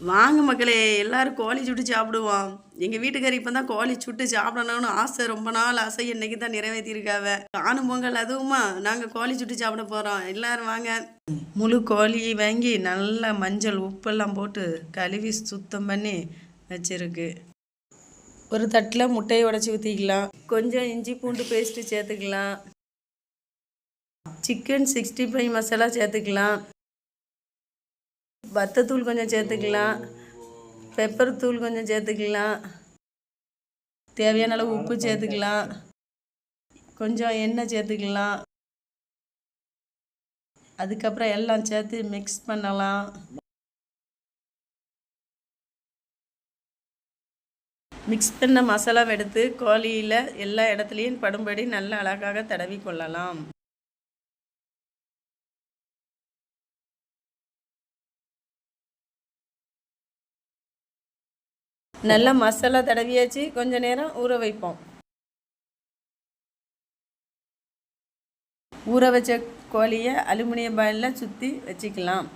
வாங்க மக்களே எல்லோரும் கோழி சுட்டு சாப்பிடுவோம். எங்கள் வீட்டுக்காரி இப்போ தான் கோழி சுட்டு சாப்பிடணும்னு ஆசை ரொம்ப நாள் ஆசை. இன்னைக்கு தான் நிறைவேற்றிருக்காவ காணும் பொங்கல் அதுவுமா நாங்கள் கோழி சுட்டு சாப்பிட போகிறோம் எல்லாரும் வாங்க. முழு கோழி வாங்கி நல்லா மஞ்சள் உப்பெல்லாம் போட்டு கழுவி சுத்தம் பண்ணி வச்சிருக்கு. ஒரு தட்டில் முட்டையை உடச்சி ஊற்றிக்கலாம் கொஞ்சம் இஞ்சி பூண்டு பேஸ்ட்டு சேர்த்துக்கலாம். சிக்கன் சிக்ஸ்டி ஃபைவ் மசாலா சேர்த்துக்கலாம். வத்தத்தூள் கொஞ்சம் சேர்த்துக்கலாம். பெப்பர் தூள் கொஞ்சம் சேர்த்துக்கலாம். தேவையான அளவு உப்பு சேர்த்துக்கலாம். கொஞ்சம் எண்ணெய் சேர்த்துக்கலாம். அதுக்கப்புறம் எல்லாம் சேர்த்து மிக்ஸ் பண்ணலாம். மிக்ஸ் பண்ண மசாலாவை எடுத்து கோழியில் எல்லா இடத்துலையும் படும்படி நல்ல அழகாக தடவி கொள்ளலாம். நல்லா மசாலா தடவியாச்சு. கொஞ்ச நேரம் ஊற வைப்போம். ஊற வச்ச கோழியை அலுமினிய பாயிலில் சுற்றி வச்சுக்கலாம்.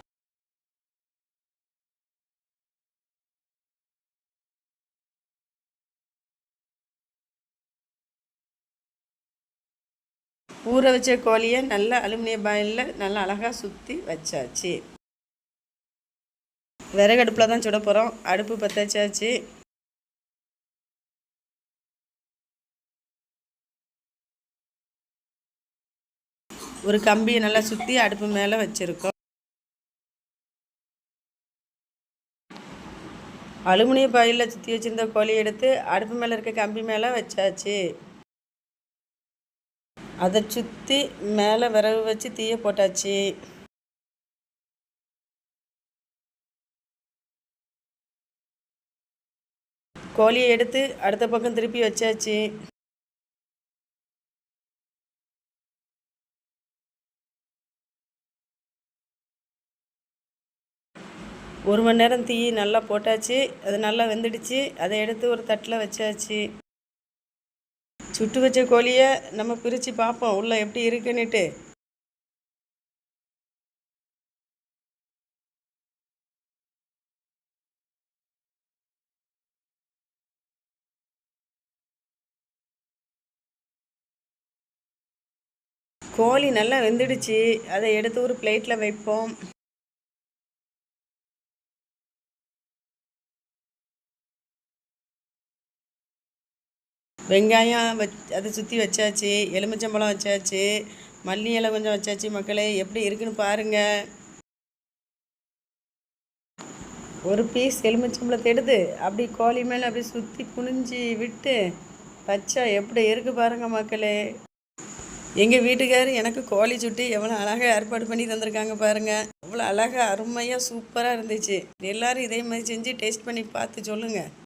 ஊற வச்ச கோழியை நல்லா அலுமினிய பாயிலில் நல்லா அழகாக சுற்றி வச்சாச்சு. விறகு அடுப்பில் தான் சுட போகிறோம் அடுப்பு பற்ற வச்சாச்சு ஒரு கம்பியை நல்லா சுற்றி அடுப்பு மேலே வச்சுருக்கோம். அலுமினிய பாயில் சுற்றி வச்சுருந்த கோழி எடுத்து அடுப்பு மேலே இருக்க கம்பி மேலே வச்சாச்சு. அதை சுற்றி மேலே விறகு வச்சு தீய போட்டாச்சு. கோழியை எடுத்து அடுத்த பக்கம் திருப்பி வச்சாச்சு. ஒரு மணி நேரம் தீ நல்லா போட்டாச்சு அது நல்லா வெந்துடுச்சு அதை எடுத்து ஒரு தட்டில் வச்சாச்சு. சுட்டு வச்ச கோழியை நம்ம பிரித்து பார்ப்போம் உள்ளே எப்படி இருக்குன்னுட்டு. கோழி நல்லா வெந்துடுச்சு அதை எடுத்து ஒரு பிளேட்டில் வைப்போம். வெங்காயம் வச் அதை சுற்றி வச்சாச்சு எலுமிச்சம்பழம் வச்சாச்சு மல்லி இலை கொஞ்சம் வச்சாச்சு மக்களே எப்படி இருக்குன்னு பாருங்கள் ஒரு பீஸ் எலுமிச்சம்பழத்தை எடுத்து அப்படி கோழி மேலே அப்படி சுற்றி குனிஞ்சி விட்டு பச்சை எப்படி இருக்குது பாருங்கள் மக்களே. எங்கள் வீட்டுக்கார் எனக்கு கோழி சுட்டி எவ்வளோ அழகாக ஏற்பாடு பண்ணி தந்திருக்காங்க பாருங்கள் அவ்வளோ அழகாக அருமையாக சூப்பராக இருந்துச்சு. எல்லோரும் இதே மாதிரி செஞ்சு டேஸ்ட் பண்ணி பார்த்து சொல்லுங்கள்